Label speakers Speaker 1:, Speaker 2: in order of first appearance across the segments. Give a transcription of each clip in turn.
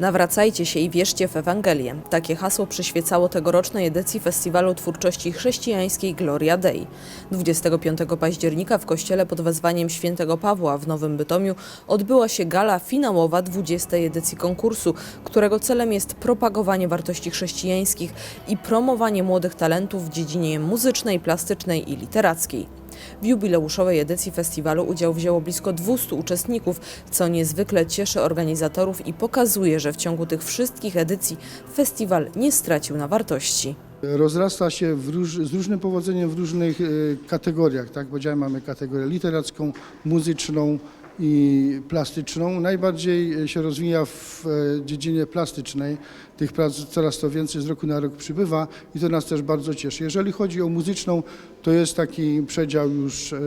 Speaker 1: Nawracajcie się i wierzcie w Ewangelię. Takie hasło przyświecało tegorocznej edycji Festiwalu Twórczości Chrześcijańskiej Gloria Dei. 25 października w kościele pod wezwaniem świętego Pawła w Nowym Bytomiu odbyła się gala finałowa 20. edycji konkursu, którego celem jest propagowanie wartości chrześcijańskich i promowanie młodych talentów w dziedzinie muzycznej, plastycznej i literackiej. W jubileuszowej edycji festiwalu udział wzięło blisko 200 uczestników, co niezwykle cieszy organizatorów i pokazuje, że w ciągu tych wszystkich edycji festiwal nie stracił na wartości.
Speaker 2: Rozrasta się róż, z różnym powodzeniem w różnych e, kategoriach. Tak powiedziałem, mamy kategorię literacką, muzyczną i plastyczną. Najbardziej e, się rozwija w e, dziedzinie plastycznej. Tych prac coraz to więcej z roku na rok przybywa i to nas też bardzo cieszy. Jeżeli chodzi o muzyczną, to jest taki przedział już e,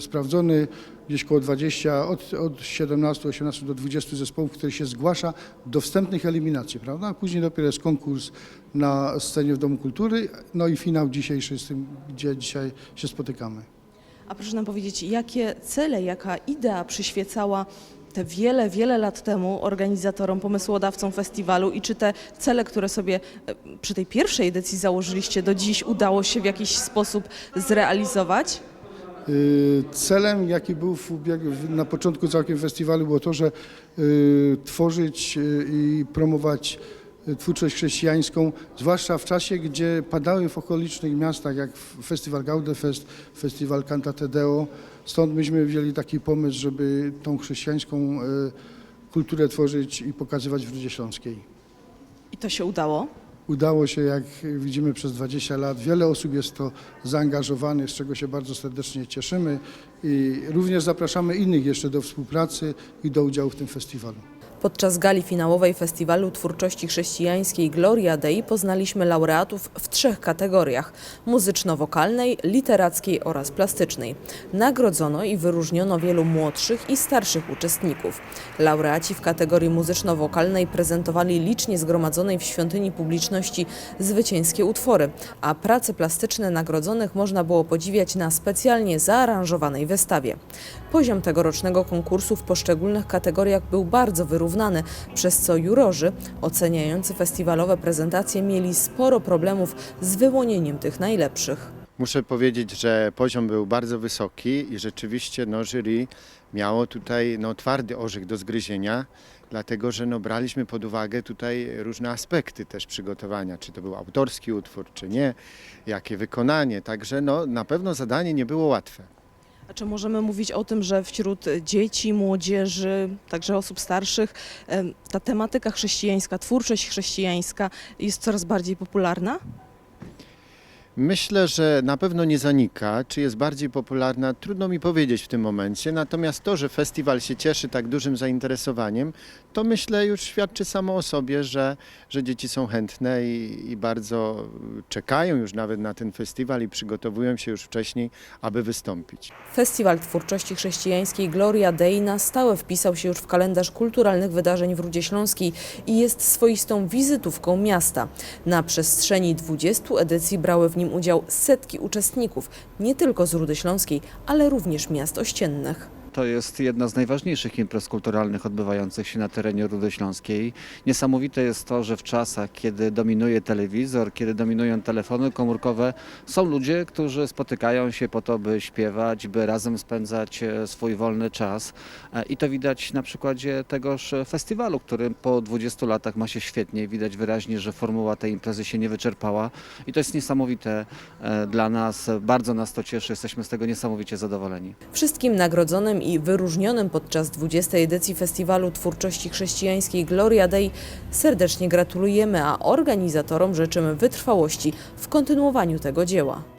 Speaker 2: sprawdzony, gdzieś około 20, od, od 17, 18 do 20 zespołów, które się zgłasza do wstępnych eliminacji, prawda? A później dopiero jest konkurs na scenie w Domu Kultury, no i finał dzisiejszy, z tym, gdzie dzisiaj się spotykamy.
Speaker 1: A proszę nam powiedzieć, jakie cele, jaka idea przyświecała te wiele, wiele lat temu organizatorom, pomysłodawcom festiwalu i czy te cele, które sobie e, przy tej pierwszej edycji założyliście, do dziś udało się w jakiś sposób zrealizować?
Speaker 2: Y, Celem, jaki był na początku całkiem festiwalu, było to, że y, tworzyć y, i promować twórczość chrześcijańską, zwłaszcza w czasie, gdzie padały w okolicznych miastach, jak festiwal Gaudefest, festiwal Cantate Deo. Stąd myśmy wzięli taki pomysł, żeby tą chrześcijańską y, kulturę tworzyć i pokazywać w Rudzie Śląskiej.
Speaker 1: I to się udało?
Speaker 2: Udało się, jak widzimy, przez 20 lat. Wiele osób jest to zaangażowanych, z czego się bardzo serdecznie cieszymy i również zapraszamy innych jeszcze do współpracy i do udziału w tym festiwalu.
Speaker 1: Podczas gali finałowej Festiwalu Twórczości Chrześcijańskiej Gloria Dei poznaliśmy laureatów w trzech kategoriach muzyczno-wokalnej, literackiej oraz plastycznej. Nagrodzono i wyróżniono wielu młodszych i starszych uczestników. Laureaci w kategorii muzyczno-wokalnej prezentowali licznie zgromadzonej w świątyni publiczności zwycięskie utwory, a prace plastyczne nagrodzonych można było podziwiać na specjalnie zaaranżowanej wystawie. Poziom tegorocznego konkursu w poszczególnych kategoriach był bardzo wyrównany, przez co jurorzy oceniający festiwalowe prezentacje mieli sporo problemów z wyłonieniem tych najlepszych.
Speaker 3: Muszę powiedzieć, że poziom był bardzo wysoki i rzeczywiście no, jury miało tutaj no, twardy orzech do zgryzienia, dlatego że no, braliśmy pod uwagę tutaj różne aspekty też przygotowania, czy to był autorski utwór, czy nie, jakie wykonanie. Także no, na pewno zadanie nie było łatwe.
Speaker 1: A czy możemy mówić o tym, że wśród dzieci, młodzieży, także osób starszych, ta tematyka chrześcijańska, twórczość chrześcijańska jest coraz bardziej popularna?
Speaker 3: Myślę, że na pewno nie zanika. Czy jest bardziej popularna, trudno mi powiedzieć w tym momencie. Natomiast to, że festiwal się cieszy tak dużym zainteresowaniem, to myślę już świadczy samo o sobie, że, że dzieci są chętne i, i bardzo czekają już nawet na ten festiwal i przygotowują się już wcześniej, aby wystąpić.
Speaker 1: Festiwal Twórczości Chrześcijańskiej Gloria Dei na stałe wpisał się już w kalendarz kulturalnych wydarzeń w Rudzie Śląskiej i jest swoistą wizytówką miasta. Na przestrzeni 20 edycji brały w nim udział setki uczestników, nie tylko z Rudy Śląskiej, ale również miast ościennych.
Speaker 4: To jest jedna z najważniejszych imprez kulturalnych odbywających się na terenie Rudy Śląskiej. Niesamowite jest to, że w czasach, kiedy dominuje telewizor, kiedy dominują telefony komórkowe, są ludzie, którzy spotykają się po to, by śpiewać, by razem spędzać e, swój wolny czas. E, I to widać na przykładzie tegoż festiwalu, który po 20 latach ma się świetnie. Widać wyraźnie, że formuła tej imprezy się nie wyczerpała i to jest niesamowite e, dla nas. Bardzo nas to cieszy, jesteśmy z tego niesamowicie zadowoleni.
Speaker 1: Wszystkim nagrodzonym i wyróżnionym podczas 20. edycji Festiwalu Twórczości Chrześcijańskiej Gloria Dei serdecznie gratulujemy, a organizatorom życzymy wytrwałości w kontynuowaniu tego dzieła.